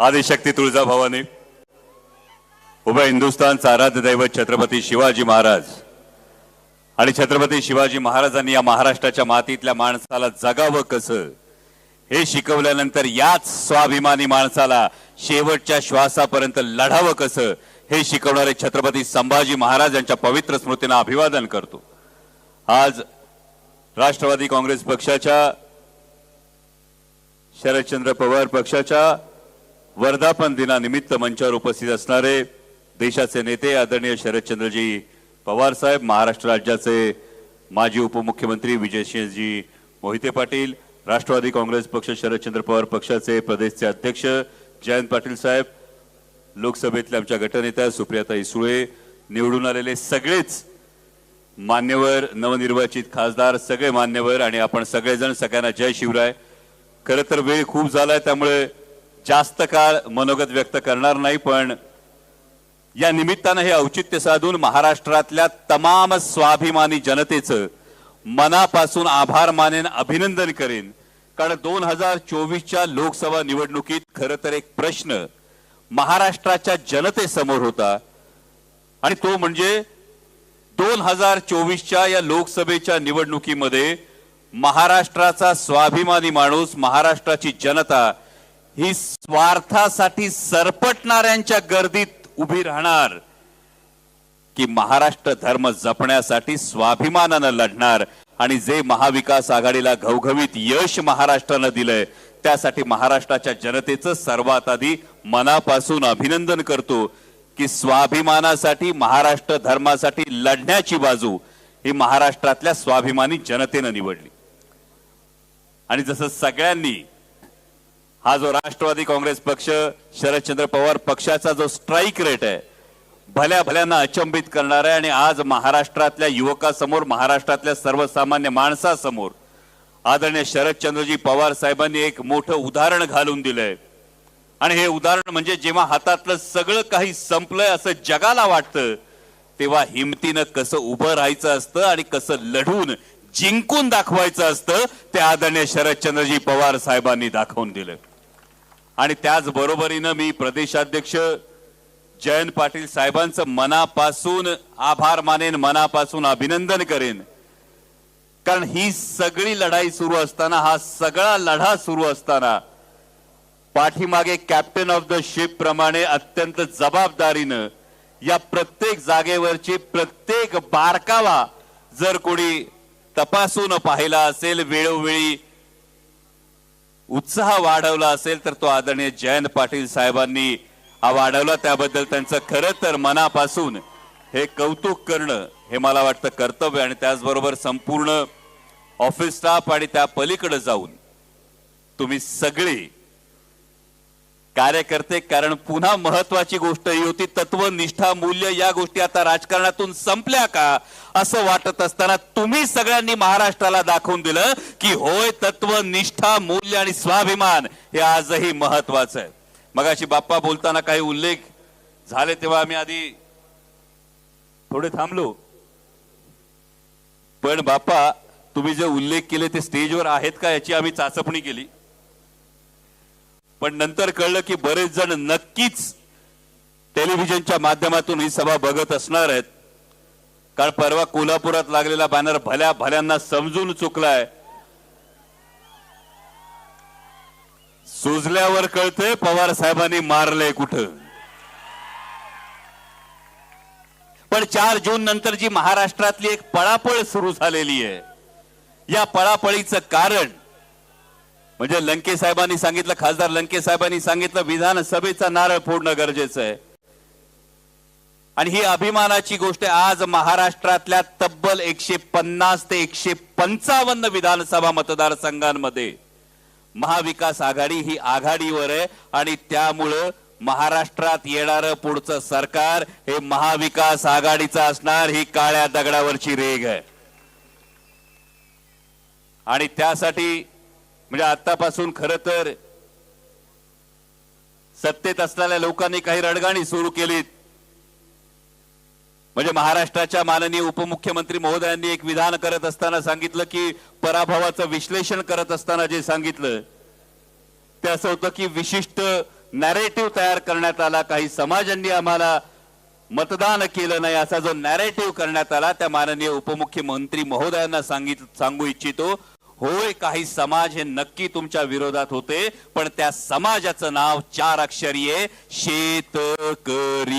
आदिशक्ती तुळजाभवानी उभय हिंदुस्थानचा आराध्य दैवत छत्रपती शिवाजी महाराज आणि छत्रपती शिवाजी महाराजांनी या महाराष्ट्राच्या मातीतल्या माणसाला जगावं कसं हे शिकवल्यानंतर याच स्वाभिमानी माणसाला शेवटच्या श्वासापर्यंत लढावं कसं हे शिकवणारे छत्रपती संभाजी महाराज यांच्या पवित्र स्मृतींना अभिवादन करतो. आज राष्ट्रवादी काँग्रेस पक्षाच्या शरदचंद्र पवार पक्षाच्या वर्धापन दिनानिमित्त मंचावर उपस्थित असणारे देशाचे नेते आदरणीय शरदचंद्रजी पवार साहेब महाराष्ट्र राज्याचे माजी उपमुख्यमंत्री विजयसिंहजी मोहिते पाटील राष्ट्रवादी काँग्रेस पक्ष शरदचंद्र पवार पक्षाचे प्रदेशचे अध्यक्ष जयंत पाटील साहेब लोकसभेतल्या आमच्या गटनेत्या सुप्रियाताई सुळे निवडून आलेले सगळेच मान्यवर नवनिर्वाचित खासदार सगळे मान्यवर आणि आपण सगळेजण सगळ्यांना जय शिवराय. खरं तर वेळ खूप झालाय त्यामुळे जास्त काळ मनोगत व्यक्त करणार नाही पण या निमित्तानं हे औचित्य साधून महाराष्ट्रातल्या तमाम स्वाभिमानी जनतेचं मनापासून आभार मानेन अभिनंदन करेन. कारण दोन हजार चोवीसच्या लोकसभा निवडणुकीत खरं तर एक प्रश्न महाराष्ट्राच्या जनतेसमोर होता. आणि तो म्हणजे दोन हजार चोवीसच्या या लोकसभेच्या निवडणुकीमध्ये महाराष्ट्राचा स्वाभिमानी माणूस महाराष्ट्राची जनता ही स्वार्थासाठी सरपटणाऱ्यांच्या गर्दीत उभी राहणार. की महाराष्ट्र धर्म जपण्यासाठी स्वाभिमानानं लढणार आणि जे महाविकास आघाडीला घवघवीत यश महाराष्ट्रानं दिलंय त्यासाठी महाराष्ट्राच्या जनतेचं सर्वात आधी मनापासून अभिनंदन करतो की स्वाभिमानासाठी महाराष्ट्र धर्मासाठी लढण्याची बाजू ही महाराष्ट्रातल्या स्वाभिमानी जनतेनं निवडली. आणि जसं सगळ्यांनी हा जो राष्ट्रवादी काँग्रेस पक्ष शरदचंद्र पवार पक्षाचा जो स्ट्राईक रेट आहे भल्या भल्यांना अचंबित करणार आहे आणि आज महाराष्ट्रातल्या युवकासमोर महाराष्ट्रातल्या सर्वसामान्य माणसासमोर आदरणीय शरदचंद्रजी पवार साहेबांनी एक मोठं उदाहरण घालून दिलंय. आणि हे उदाहरण म्हणजे जेव्हा हातातलं सगळं काही संपलंय असं जगाला वाटतं तेव्हा हिमतीनं कसं उभं राहायचं असतं आणि कसं लढून जिंकून दाखवायचं असतं ते आदरणीय शरदचंद्रजी पवार साहेबांनी दाखवून दिलं आणि त्याचबरोबरीनं मी प्रदेशाध्यक्ष जयंत पाटील साहेबांचं मनापासून आभार मानेन मनापासून अभिनंदन करेन. कारण ही सगळी लढाई सुरू असताना हा सगळा लढा सुरू असताना पाठीमागे कॅप्टन ऑफ द शिप प्रमाणे अत्यंत जबाबदारीनं या प्रत्येक जागेवरची प्रत्येक बारकावा जर कोणी तपासून पाहिला असेल वेळोवेळी उत्साह वाढवला असेल तर तो आदरणीय जयंत पाटील साहेबांनी हा वाढवला. त्याबद्दल त्यांचं खरं तर मनापासून हे कौतुक करणं हे मला वाटतं कर्तव्य आणि त्याचबरोबर संपूर्ण ऑफिस स्टाफ आणि त्या पलीकडे जाऊन तुम्ही सगळी कार्यकर्ते कारण पुन्हा महत्वाची गोष्ट ही होती तत्व निष्ठा मूल्य या गोष्टी आता राजकारणातून संपल्या का? असं वाटत असताना तुम्ही सगळ्यांनी महाराष्ट्राला दाखवून दिलं की होय तत्व निष्ठा मूल्य आणि स्वाभिमान हे आजही महत्वाचं आहे. मगाशी बाप्पा बोलताना काही उल्लेख झाले तेव्हा आम्ही आधी थोडे थांबलो. पण बाप्पा तुम्ही जे उल्लेख केले ते स्टेजवर आहेत का याची आम्ही चाचपणी केली. पण नंतर कळलं की बरेच जण नक्कीच टेलिव्हिजनच्या माध्यमातून ही सभा बघत असणार आहेत. काल परवा कोल्हापुरात लागलेला बॅनर भल्या भल्यांना समजून चुकलाय. सुजल्यावर कळतंय पवार साहेबांनी मारलंय कुठं. पण चार जून नंतर जी महाराष्ट्रातली एक पळापळ सुरू झालेली आहे. या पळापळीचं कारण म्हणजे लंके साहेबांनी सांगितलं खासदार लंके साहेबांनी सांगितलं विधानसभेचा नारळ फोडणं गरजेचं आहे आणि ही अभिमानाची गोष्ट आहे. आज महाराष्ट्रातल्या तब्बल एकशे पन्नास ते एकशे पंचावन्न विधानसभा मतदारसंघांमध्ये महाविकास आघाडी ही आघाडीवर आहे आणि त्यामुळं महाराष्ट्रात येणारं पुढचं सरकार हे महाविकास आघाडीचं असणार ही काळ्या दगडावरची रेग आहे आणि त्यासाठी म्हणजे आतापासून खर तर सत्तेत असलेल्या लोकांनी काही रडगाणी सुरू केलीत. म्हणजे महाराष्ट्राच्या माननीय उपमुख्यमंत्री महोदयांनी एक विधान करत असताना सांगितलं की पराभवाचं विश्लेषण करत असताना जे सांगितलं ते असं होतं की विशिष्ट नॅरेटिव्ह तयार करण्यात आला काही समाजांनी आम्हाला मतदान केलं नाही असा जो नॅरेटिव्ह करण्यात आला त्या माननीय उपमुख्यमंत्री महोदयांना सांगित सांगू इच्छितो. होय काही समाज हे नक्की तुमच्या विरोधात होते पण त्या समाजाचं नाव चार अक्षरी आहे शेतकरी.